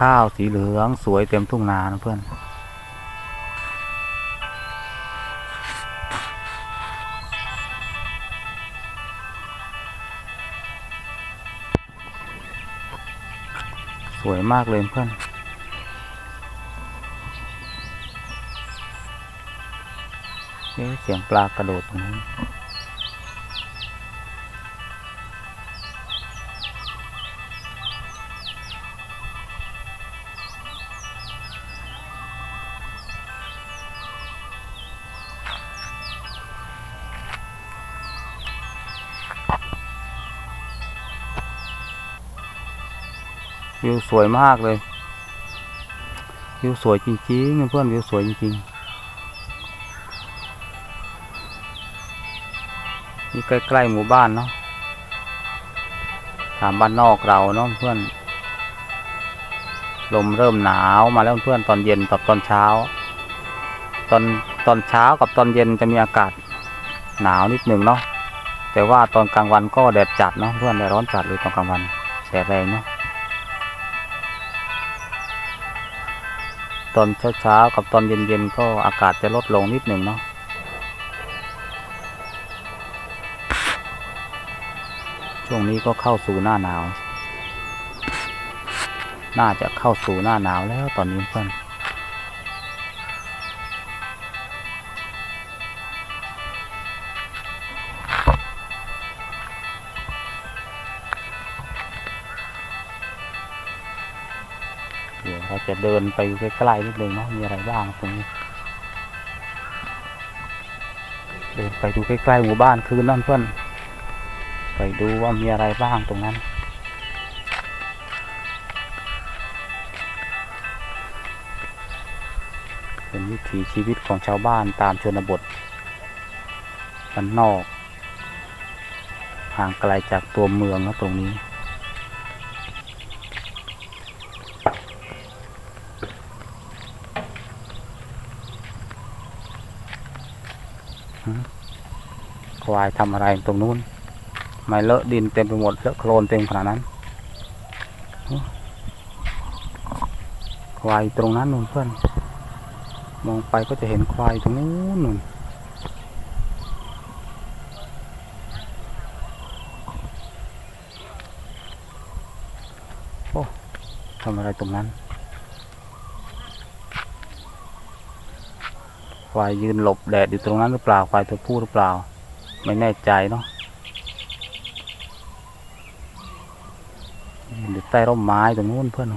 ข้าวสีเหลืองสวยเต็มทุ่งนานะเพื่อน สวยมากเลยเพื่อนเสียงปลากระโดดตรงนู้น วิวสวยมากเลย วิวสวยจริงๆเพื่อนวิวสวยจริงๆนี่ใกล้ๆหมู่บ้านเนาะตามบ้านนอกเราเนาะเพื่อน ลมเริ่มหนาวมาแล้วเพื่อนตอนเย็นกับตอนเช้า ตอนตอนเช้ากับตอนเย็นจะมีอากาศหนาวนิดหนึ่งเนาะแต่ว่าตอนกลางวันก็แดดจัดเนาะเพื่อนแดดร้อนจัดเลยตอนกลางวันแสดแรงเนาะ ตอนเช้าๆกับตอนเย็นๆก็อากาศจะลดลงนิดหนึ่งเนาะช่วงนี้ก็เข้าสู่หน้าหนาว น่าจะเข้าสู่หน้าหนาวแล้วตอนนี้เพื่อน เราจะเดินไปใกล้ๆนิดนึงเนาะมีอะไรบ้างตรงนี้เดินไปดูใกล้ๆหมู่บ้านคืนนั่นเพื่อนไปดูว่ามีอะไรบ้างตรงนั้นเป็นวิถีชีวิตของชาวบ้านตามชนบทบ้านนอก ห่างไกลจากตัวเมืองนะตรงนี้ ควายทำอะไรตรงนู้นไม่เลอะดินเต็มไปหมดเลอะโคลนเต็มขนาดนั้นควายตรงนั้นนู่นเพื่อนมองไปก็จะเห็นควายตรงนู้นนู่นโอ้ทำอะไรตรงนั้น ควายยืนหลบแดดอยู่ตรงนั้นหรือเปล่า ควายตัวผู้หรือเปล่า ไม่แน่ใจเนาะอยู่ใต้ร่มไม้ตรงนู้นเพื่อน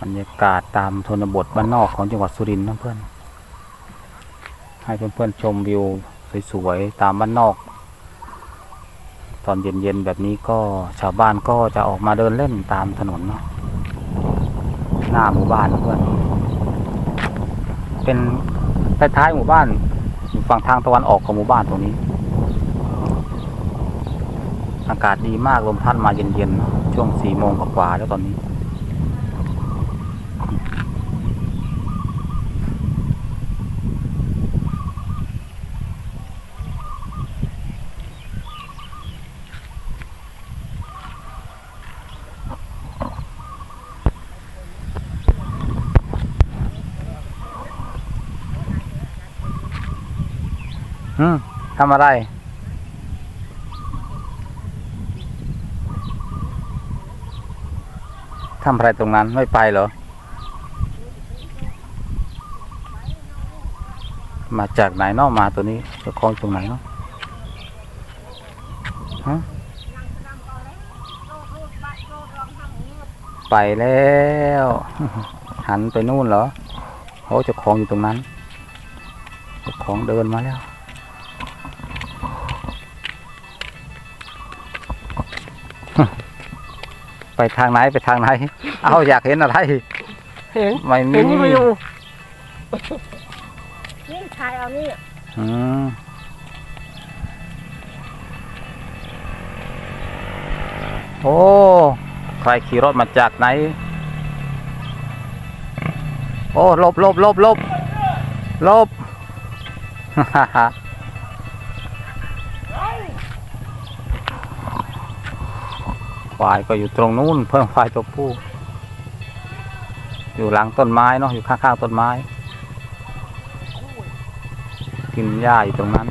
บรรยากาศตามชนบทบ้านนอกของจังหวัดสุรินทร์นะเพื่อน ให้เพื่อนๆชมวิวสวยๆตามบ้านนอก ตอนเย็นๆแบบนี้ก็ชาวบ้านก็จะออกมาเดินเล่นตามถนนเนาะหน้าหมู่บ้านเพื่อนเป็นท้ายหมู่บ้านอยู่ฝั่งทางตะวันออกของหมู่บ้านตรงนี้ อากาศดีมากลมพัดมาเย็นๆช่วงสี่โมงกว่าๆแล้วตอนนี้ อืมทำอะไร ทำอะไรตรงนั้นไม่ไปเหรอ มาจากไหนเนอกมาตัวนี้เจ้าของตรงไหนเนาะฮะไปแล้ว หันไปนู่นเหรอโอ้เจ้าของอยู่ตรงนั้นเจ้าของเดินมาแล้ว ไปทางไหนไปทางไหน เอาอยากเห็นอะไร เห็นไม่มี เห็นมาอยู่นี่ชายเอานี่อืมโอ้ ใครขี่รถมาจากไหน โอ้หลบหลบหลบหลบหลบฮ่าฮ่า ควายก็อยู่ตรงนู้นเพิ่มควายตัวผู้ อยู่หลังต้นไม้เนาะอยู่ข้างๆต้นไม้ กินหญ้าอยู่ตรงนั้น